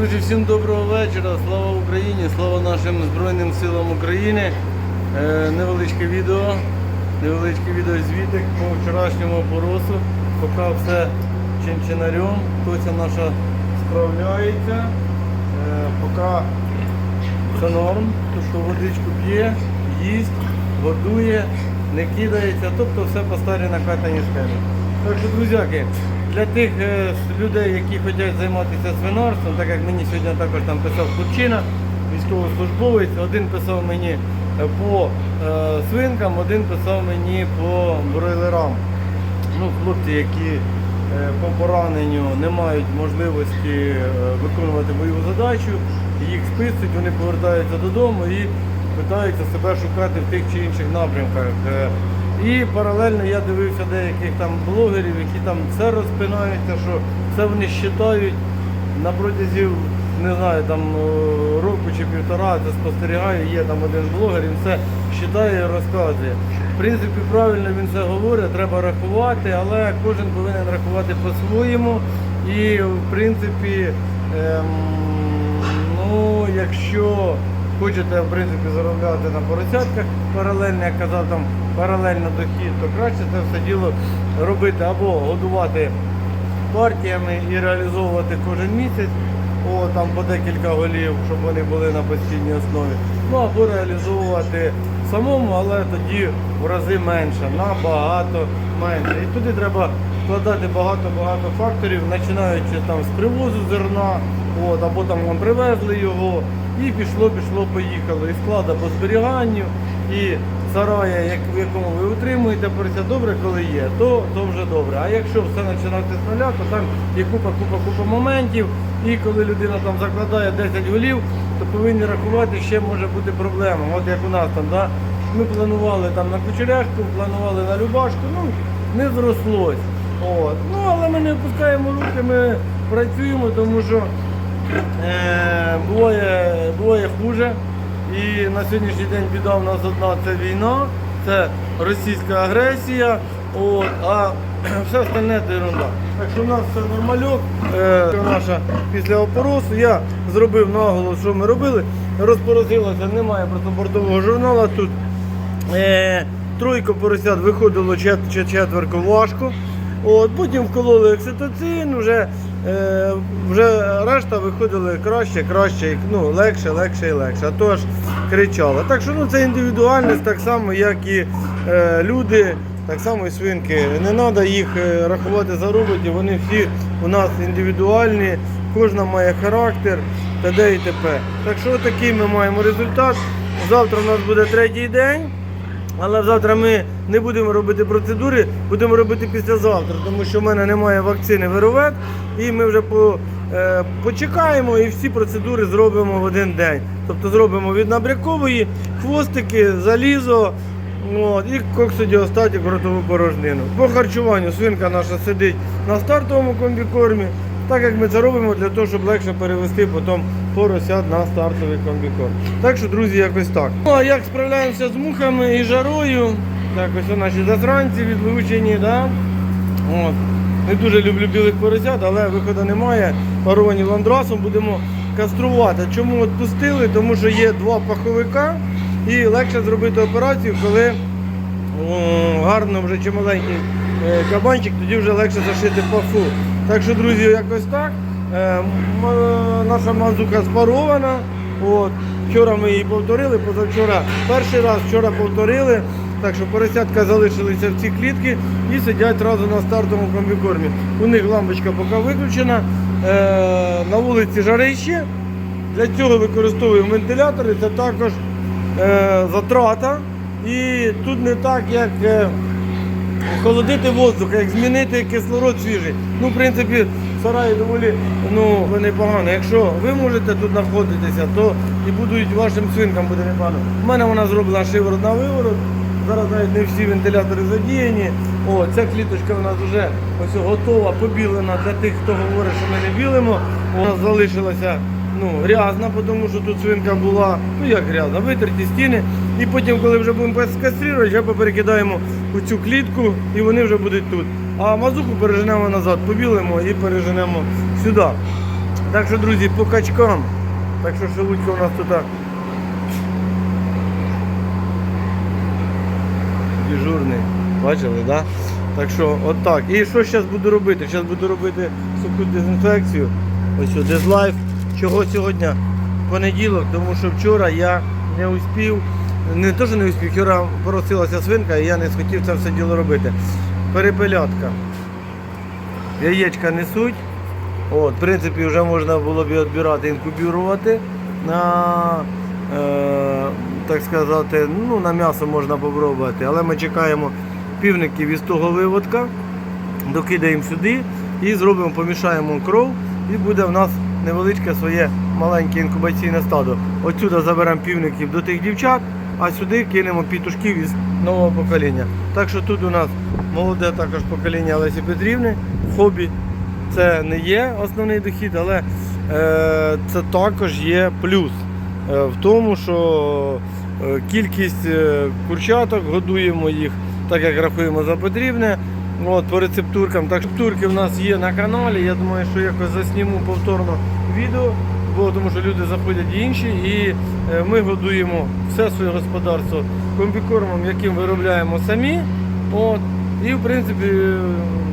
Усім доброго вечора, слава Україні, слава нашим Збройним силам України. Е, невеличке відео, невеличке відео звітик по вчорашньому поросу. Поки все чинчинарем, Тоця наша справляється. Е, поки все норм, тобто водичку п'є, їсть, годує, не кидається, тобто все по старій накатаній схемі. Так що, друзяки, для тих е, людей, які хочуть займатися свинарством, так як мені сьогодні також там писав хлопчина, військовослужбовець, один писав мені е, по е, свинкам, один писав мені по бройлерам. Ну, хлопці, які по пораненню не мають можливості виконувати бойову задачу, їх списують, вони повертаються додому і питаються себе шукати в тих чи інших напрямках. І паралельно я дивився деяких там блогерів, які там все розпинаються, що все вони вважають на протязі, не знаю, там е, року чи півтора, це спостерігаю, є там один блогер, він все вважає і розказує. В принципі, правильно він це говорить, треба рахувати, але кожен повинен рахувати по-своєму. І в принципі, ем, ну, якщо хочете в принципі заробляти на поросятках паралельно, як казав там паралельно дохід, то краще це все діло робити або годувати партіями і реалізовувати кожен місяць. О, там по декілька голів, щоб вони були на постійній основі. Ну або реалізовувати самому, але тоді в рази менше, набагато менше. І туди треба вкладати багато-багато факторів, починаючи там з привозу зерна, от, або там вам привезли його, і пішло, пішло, поїхало. І склада по зберіганню, і сарая, як, в якому ви утримуєте порця добре, коли є, то, то вже добре. А якщо все починати з нуля, то там є купа, купа, купа моментів. І коли людина там закладає 10 голів, то повинні рахувати, ще може бути проблема. От як у нас там, да? ми планували там на кучеряшку, планували на любашку, ну не зрослось. От. Ну, але ми не опускаємо руки, ми працюємо, тому що е, буває, буває хуже. І на сьогоднішній день біда в нас одна це війна, це російська агресія, от, а все остальне це ерунда. Так що в нас все нормальок. Е, наша після опоросу я зробив наголос, що ми робили. Розпорозилося, немає просто бортового журналу тут. Е, тройко поросят виходило чет, чет- четверко важко. От, потім вкололи окситоцин, вже, е, вже решта виходили краще, краще, ну, легше, легше і легше. А то кричало. Так що ну, це індивідуальність, так само, як і е, люди, так само і свинки. Не треба їх е, рахувати за роботів, вони всі у нас індивідуальні, кожна має характер, т.д. і т.п. Так що такий ми маємо результат. Завтра у нас буде третій день. Але завтра ми не будемо робити процедури, будемо робити післязавтра, тому що в мене немає вакцини вировет, і ми вже по, е, почекаємо і всі процедури зробимо в один день. Тобто зробимо від набрякової, хвостики, залізо от, і коксодіостатік ротову порожнину. По харчуванню свинка наша сидить на стартовому комбікормі, так як ми це робимо для того, щоб легше перевести потім поросят на стартовий комбікорм. Так що, друзі, якось так. Ну а як справляємося з мухами і жарою? Так, ось наші засранці відлучені, да? От. Не дуже люблю білих поросят, але виходу немає. Паровані ландрасом будемо каструвати. Чому відпустили? Тому що є два паховика і легше зробити операцію, коли о, гарно вже чи маленький е, кабанчик, тоді вже легше зашити паху. Так що, друзі, якось так. Е, е, Наша мазука спарована. От. Вчора ми її повторили, позавчора перший раз, вчора повторили. Так що поросятка залишилися в ці клітки і сидять одразу на стартовому комбікормі. У них лампочка поки виключена. Е, на вулиці жарище. Для цього використовуємо вентилятори, це також затрата. І тут не так, як е, охолодити воздух, як змінити кислород свіжий. Ну, в принципі, сараї доволі ну, непогано. Якщо ви можете тут знаходитися, то і будуть вашим свинкам буде непогано. У мене вона зроблена шиворот на виворот. Зараз навіть не всі вентилятори задіяні. О, ця кліточка у нас вже ось готова, побілена для тих, хто говорить, що ми не білимо. Нас залишилася ну, грязна, тому що тут свинка була, ну як грязна, витерті стіни. І потім, коли вже будемо каструвати, вже поперекидаємо у цю клітку і вони вже будуть тут. А мазуху переженемо назад, побілимо і переженемо сюди. Так що, друзі, по качкам. Так що шелудька у нас тут. Дежурний. Бачили, так? Да? Так що, от так. І що зараз буду робити? Зараз буду робити суху дезінфекцію. Ось що, дезлайф. Чого сьогодні? Понеділок, тому що вчора я не успів, не то, що не успів, вчора поросилася свинка і я не схотів це все діло робити. Перепелятка. Яєчка несуть. От, в принципі, вже можна було б відбирати, інкубірувати на, е, так сказати, ну, на м'ясо можна попробувати, але ми чекаємо півників із того виводка, докидаємо сюди і зробимо, помішаємо кров, і буде в нас невеличке своє маленьке інкубаційне стадо. Отсюди заберемо півників до тих дівчат, а сюди кинемо пітушків із нового покоління. Так що тут у нас молоде також покоління Олесі Петрівни, хобі це не є основний дохід, але е, це також є плюс е, в тому, що е, кількість е, курчаток годуємо їх так, як рахуємо за потрібне. От, по рецептуркам. Так, рецептурки в нас є на каналі. Я думаю, що якось засніму повторно відео, бо тому що люди заходять інші, і е, ми годуємо все своє господарство комбікормом, яким виробляємо самі. От. І в принципі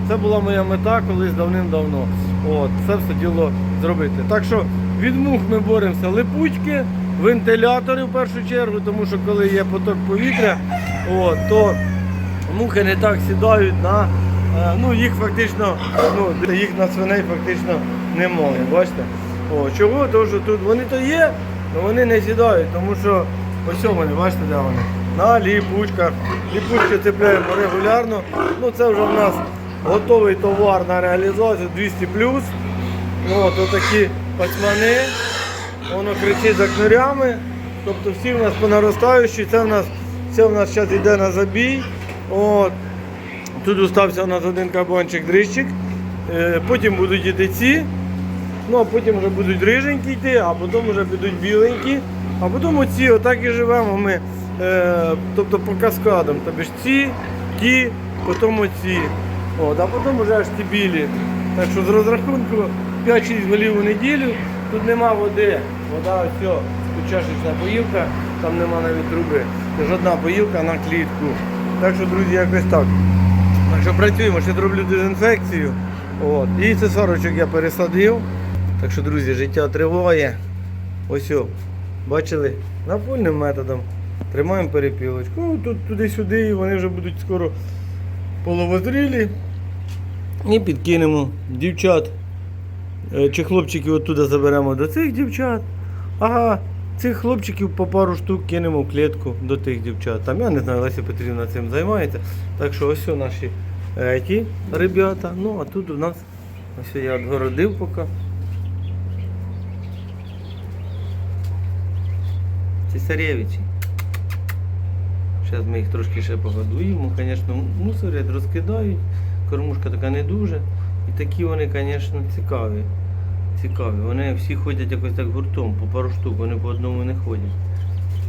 це була моя мета колись давним-давно. От, це все діло зробити. Так що від мух ми боремося липучки, вентилятори в першу чергу, тому що коли є поток повітря, от, то мухи не так сідають на. е, Ну, їх фактично, ну, їх на свиней фактично немає. Бачите? О, чого? Тому що тут вони то є, але вони не сідають, тому що ось вони, бачите, де вони? На ліпучках. Ліпучки цепляємо регулярно. Ну це вже в нас готовий товар на реалізацію 200 От отакі пацьмани. Воно кричить за кнурями. Тобто всі в нас понаростаючі. Це в нас це в нас зараз йде на забій. От. Тут остався у нас один кабанчик дрищик. Е, Потім будуть йти ці. Ну а потім вже будуть риженькі йти, а потім вже підуть біленькі. А потім оці, отак і живемо ми. Е, тобто по каскадам. Тобто ж ці, ті, потім оці. От, а потім вже аж ті білі. Так що з розрахунку 5-6 голів у неділю, тут нема води. Вода все, чашечна поїлка, там нема навіть труби. Це ж одна поїлка на клітку. Так що, друзі, якось так. Так що працюємо, ще зроблю дезінфекцію. От. І цесарочок я пересадив. Так що, друзі, життя триває. Ось, о, бачили, напольним методом. Тримаємо перепілочку. Ну, тут туди-сюди, і вони вже будуть скоро половозрілі. І підкинемо дівчат. Е, Чи хлопчиків оттуда заберемо до цих дівчат. Ага, цих хлопчиків по пару штук кинемо в клітку до тих дівчат. Там я не знаю, Леся Петрівна цим займається. Так що ось наші е, ті ребята. Ну, а тут у нас ось я відгородив поки. Цесаревичі. Зараз ми їх трошки ще погодуємо. Звісно, мусорять, розкидають. Кормушка така не дуже. І такі вони, звісно, цікаві. Цікаві. Вони всі ходять якось так гуртом, по пару штук, вони по одному не ходять.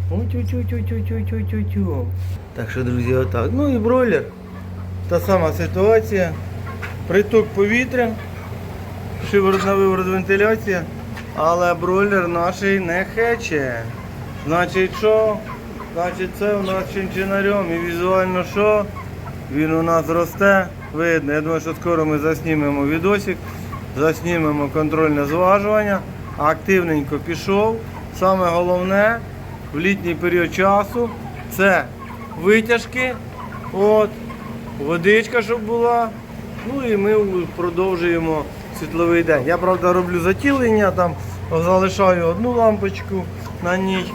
Тю-тю-тю-тю-тю-тю-тю-тю. Так що, друзі, отак. Ну і бройлер. Та сама ситуація. Приток повітря, шиворот на виворот вентиляція, але бройлер наш не хече. Значить що? Значить це у нас чинчинарем і візуально що? Він у нас росте, видно. Я думаю, що скоро ми заснімемо відосик, заснімемо контрольне зважування. Активненько пішов. Саме головне в літній період часу це витяжки, от, водичка, щоб була. Ну і ми продовжуємо світловий день. Я правда роблю затілення, там залишаю одну лампочку на ніч.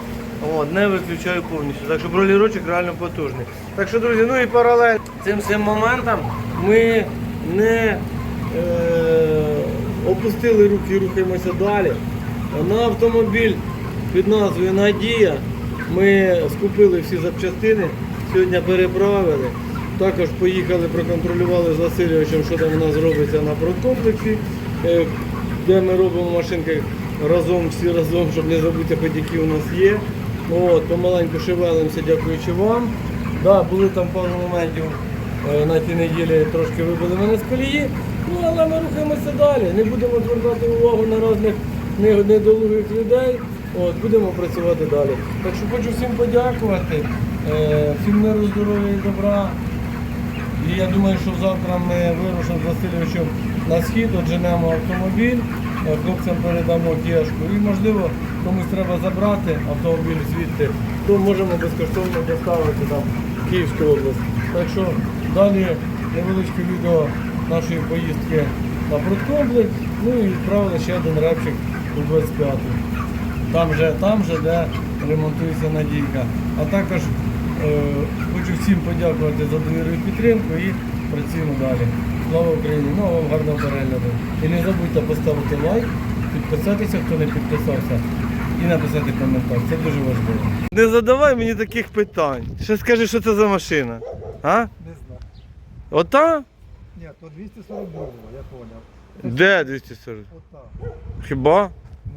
От, не виключаю повністю. Так що бролірочок реально потужний. Так що, друзі, ну і паралельно цим всім моментам ми не е, опустили руки і рухаємося далі. На автомобіль під назвою Надія ми скупили всі запчастини, сьогодні переправили. Також поїхали, проконтролювали з Васильовичем, що там у нас робиться на продкомплексі, е, де ми робимо машинки разом, всі разом, щоб не забути, хоч які у нас є. От, помаленьку шевелимося, дякуючи вам. Да, були там пару моментів Е, На тій неділі трошки вибили мене з колії, ну але ми рухаємося далі. Не будемо звертати увагу на різних недолугих людей. От, будемо працювати далі. Так що хочу всім подякувати, е, всім миру, здоров'я і добра. І я думаю, що завтра ми вирушимо з Васильовичем на схід, одженемо автомобіль, е, хлопцям передамо кешку. І можливо комусь треба забрати автомобіль звідти, то можемо безкоштовно доставити там Київську область. Так що далі невеличке відео нашої поїздки на продкомплекс, ну і відправили ще один репчик у 25-ту. Там же, там же, де ремонтується Надійка. А також е, хочу всім подякувати за довіру і підтримку і працюємо далі. Слава Україні! Ну вам гарного перегляду. І не забудьте поставити лайк, підписатися, хто не підписався, і написати коментар. Це дуже важливо. Не задавай мені таких питань. Ще скажи, що це за машина. А? Не знаю. Ота? Ні, то 242, я понял. Де 240? Ота. Хіба?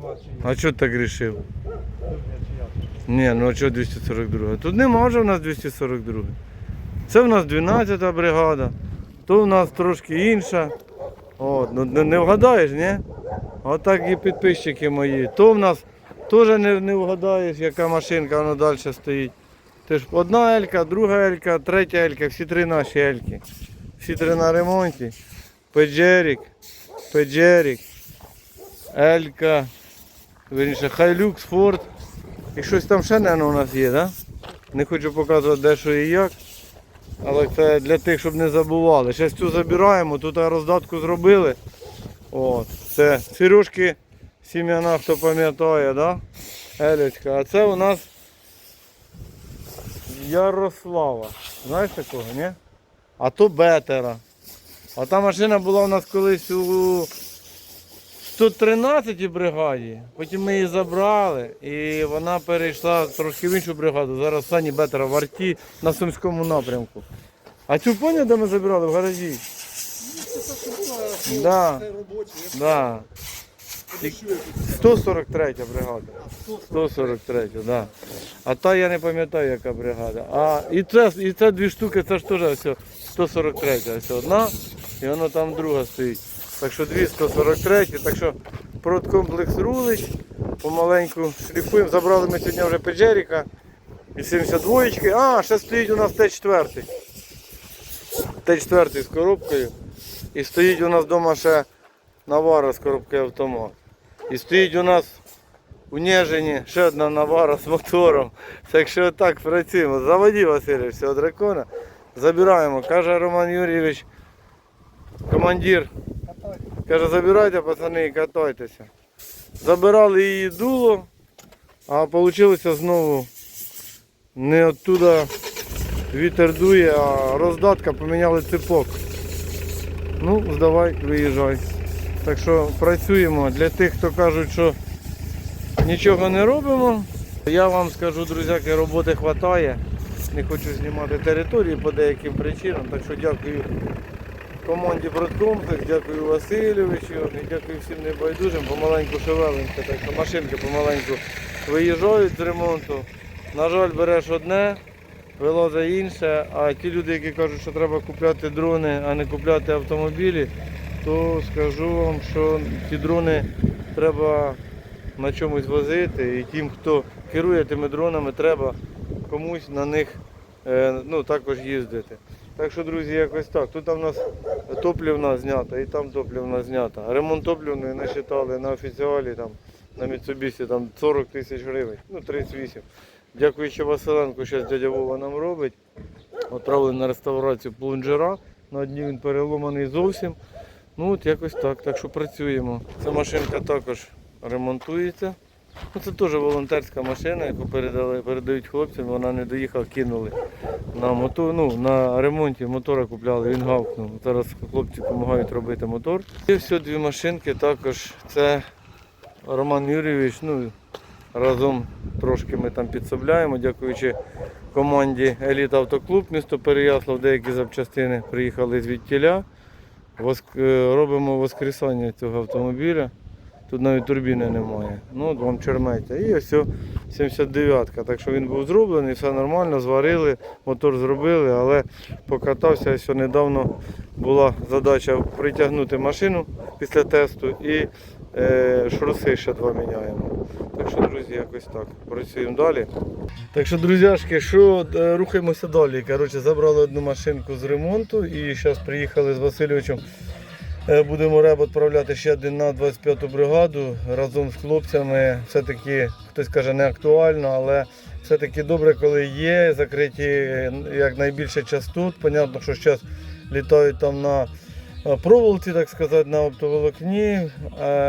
Ну, а чи є? А чого ти так вирішив? Тут ні, ну а чого 242? Тут нема вже в нас 242. Це в нас 12-та бригада, то в нас трошки інша. От, ну не, не вгадаєш, ні? Отак і підписчики мої. То в нас теж не, не вгадаєш, яка машинка воно далі стоїть. Ти ж одна елька, друга елька, третя елька, всі три наші ельки. Всі три на ремонті. Педжерік, Педжерік, Елька, верніше, Хайлюкс, Форд. І щось там ще, мабуть, у нас є? Да? Не хочу показувати де що і як. Але це для тих, щоб не забували. Зараз цю забираємо, тут роздатку зробили. От. Це Сережки сім'яна, хто пам'ятає, да? Елечка. А це у нас Ярослава. Знаєш такого, ні? А то Бетера. А та машина була у нас колись у 113 бригаді, потім ми її забрали і вона перейшла трошки в іншу бригаду. Зараз Сані Бетера в арті на Сумському напрямку. А цю поняв, де ми забирали в гаражі? Да, Це робочі, я да. подивлюся. 143 бригада. 143, так. Да. А та я не пам'ятаю, яка бригада. А і це, і це дві штуки, це ж теж ось 143, ось одна, і воно там друга стоїть. Так що дві 143, так що продкомплекс рулить, помаленьку шліфуємо. Забрали ми сьогодні вже Педжеріка і 72 А, ще стоїть у нас Т4. Т4 з коробкою. І стоїть у нас вдома ще Навара з коробкою автомат. І стоїть у нас у Нежині ще одна Навара з мотором. Так що так працюємо. Заводі Васильович цього дракона. Забираємо. Каже Роман Юрійович, командир. Каже, забирайте пацани і катайтеся. Забирали її дуло, а вийшло знову не оттуда вітер дує, а роздатка поміняли ципок. Ну, здавай, виїжджай. Так що працюємо. Для тих, хто кажуть, що нічого не робимо. Я вам скажу, друзяки, роботи вистачає. Не хочу знімати території по деяким причинам. Так що дякую команді Бродкомплекс, дякую Васильовичу і дякую всім небайдужим. Помаленьку шевелимося, так що машинки помаленьку виїжджають з ремонту. На жаль, береш одне, вилазить інше, а ті люди, які кажуть, що треба купляти дрони, а не купляти автомобілі, то скажу вам, що ці дрони треба на чомусь возити. І тим, хто керує тими дронами, треба комусь на них е, ну, також їздити. Так що, друзі, якось так. Тут в нас топлівна знята і там топлівна знята. Ремонт топлівної насчитали на офіціалі там, на Mitsubishi там 40 тисяч гривень, ну 38. Дякуючи Василенку, зараз дядя Вова нам робить. Відправили на реставрацію плунжера. На дні він переломаний зовсім. Ну от якось так, так що працюємо. Ця машинка також ремонтується. Ну, це теж волонтерська машина, яку передали, передають хлопцям, вона не доїхала, кинули на мотор, ну, на ремонті мотора купляли, він гавкнув. Зараз хлопці допомагають робити мотор. І все дві машинки також. Це Роман Юрійович. Ну, разом трошки ми там підсобляємо, дякуючи команді Еліт Автоклуб, місто Переяслав, деякі запчастини приїхали звідтіля. Е, Робимо воскресання цього автомобіля. Тут навіть турбіни немає. Ну, от вам черметя. І ось о 79-ка. Так що він був зроблений, все нормально, зварили, мотор зробили, але покатався ось недавно була задача притягнути машину після тесту і е, шруси ще два міняємо. Так що, друзі, якось так. Працюємо далі. Так що, друзяшки, що е, рухаємося далі. Коротше, забрали одну машинку з ремонту і зараз приїхали з Васильовичем. Е, Будемо реб відправляти ще один на 25-ту бригаду разом з хлопцями. Все-таки хтось каже не актуально, але все-таки добре, коли є закриті е, якнайбільше частот. Понятно, що зараз літають там на е, проволоці, так сказати, на оптоволокні,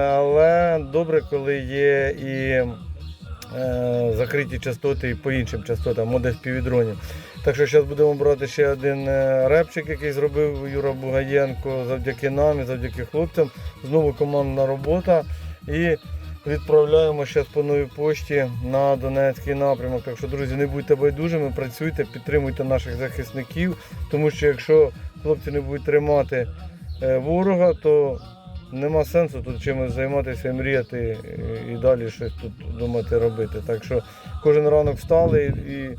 але добре, коли є і закриті частоти і по іншим частотам, модель співвідронів. Так що зараз будемо брати ще один е, репчик, який зробив Юра Бугаєнко завдяки нам і завдяки хлопцям. Знову командна робота. І відправляємо зараз по новій пошті на Донецький напрямок. Так що, друзі, не будьте байдужими, працюйте, підтримуйте наших захисників, тому що якщо хлопці не будуть тримати е, ворога, то нема сенсу тут чимось займатися мріяти і, далі щось тут думати робити. Так що кожен ранок встали і.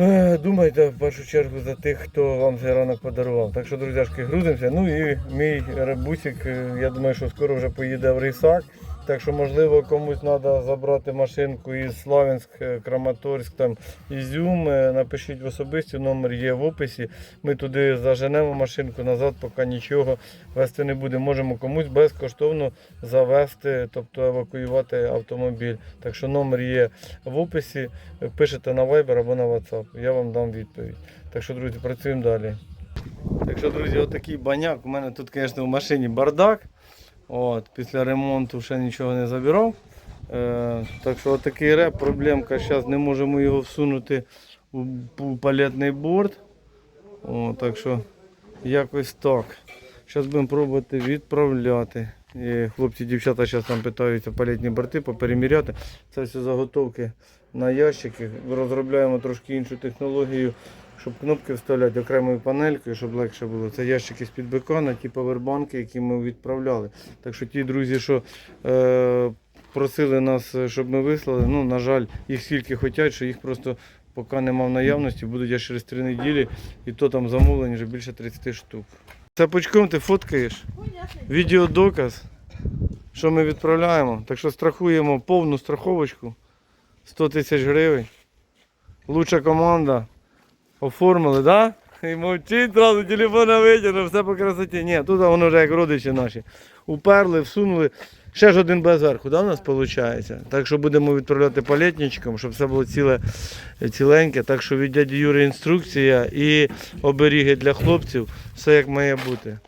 Е, Думайте в першу чергу за тих, хто вам цей ранок подарував. Так що, друзяшки, грузимося. Ну і мій ребусик, е, я думаю, що скоро вже поїде в Рисак. Так що, можливо, комусь треба забрати машинку із Славянськ, е, Краматорськ, там Ізюм. Е, Напишіть в особисті, номер є в описі. Ми туди заженемо машинку назад, поки нічого вести не будемо. Можемо комусь безкоштовно завести, тобто евакуювати автомобіль. Так що номер є в описі. Пишете на Viber або на WhatsApp. Я вам дам відповідь. Так що, друзі, працюємо далі. Так що, друзі, отакий баняк. У мене тут, звісно, в машині бардак. От, після ремонту ще нічого не забирав. Е, так що отакий реп, проблемка. Зараз не можемо його всунути у, палетний борт. О, так що якось так. Зараз будемо пробувати відправляти. І хлопці, дівчата зараз там питаються палетні борти попереміряти. Це все заготовки на ящики. Розробляємо трошки іншу технологію, щоб кнопки вставляти окремою панелькою, щоб легше було. Це ящики з-під бекона, ті павербанки, які ми відправляли. Так що ті друзі, що е, просили нас, щоб ми вислали, ну, на жаль, їх стільки хочуть, що їх просто поки нема в наявності, будуть аж через 3 неділі, і то там замовлень вже більше 30 штук. Цепочком ти фоткаєш, відеодоказ, що ми відправляємо. Так що страхуємо повну страховочку 100 тисяч гривень. Лучша команда. Оформили, так? Да? І мовчить, одразу телефона витягнув, все по красоті. Ні, тут воно вже як родичі наші. Уперли, всунули. Ще ж один без верху, да, у нас виходить? Так що будемо відправляти палетничком, щоб все було ціле, ціленьке. Так що від дяді Юри інструкція і оберіги для хлопців, все як має бути.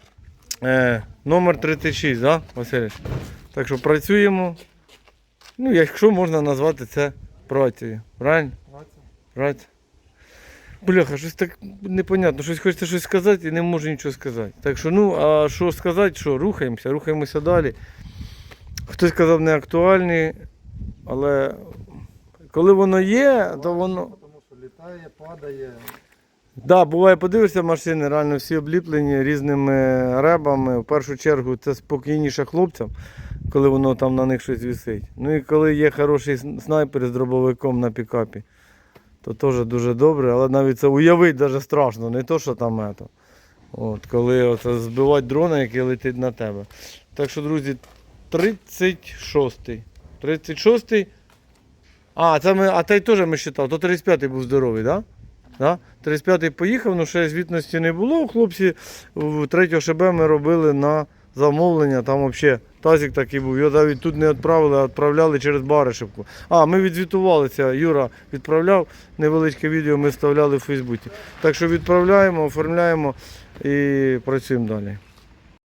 Е, номер 36, да, Василь? Так що працюємо. Ну, якщо можна назвати це працею. Правильно? Праця. Бляха, щось так непонятно, щось хочеться щось сказати і не можу нічого сказати. Так що, ну, а що сказати, що рухаємося, рухаємося далі. Хтось сказав не актуальні, але коли воно є, то воно. Тому що літає, падає. Да, буває, подивишся машини, реально всі обліплені різними ребами. В першу чергу це спокійніше хлопцям, коли воно там на них щось висить. Ну і коли є хороший снайпер з дробовиком на пікапі, то теж дуже добре, але навіть це уявити навіть страшно, не то, що там ето. От, коли оце збивати дрона, який летить на тебе. Так що, друзі, 36-й. 36-й. А, це ми, а той теж ми вважали, то 35-й був здоровий, так? Да? Да? 35-й поїхав, ну ще звітності не було. Хлопці в 3 ШБ ми робили на замовлення. Там взагалі тазик такий був. Його навіть тут не відправили, а відправляли через Баришевку. А, ми відзвітувалися. Юра відправляв невеличке відео, ми вставляли в Фейсбуці. Так що відправляємо, оформляємо і працюємо далі.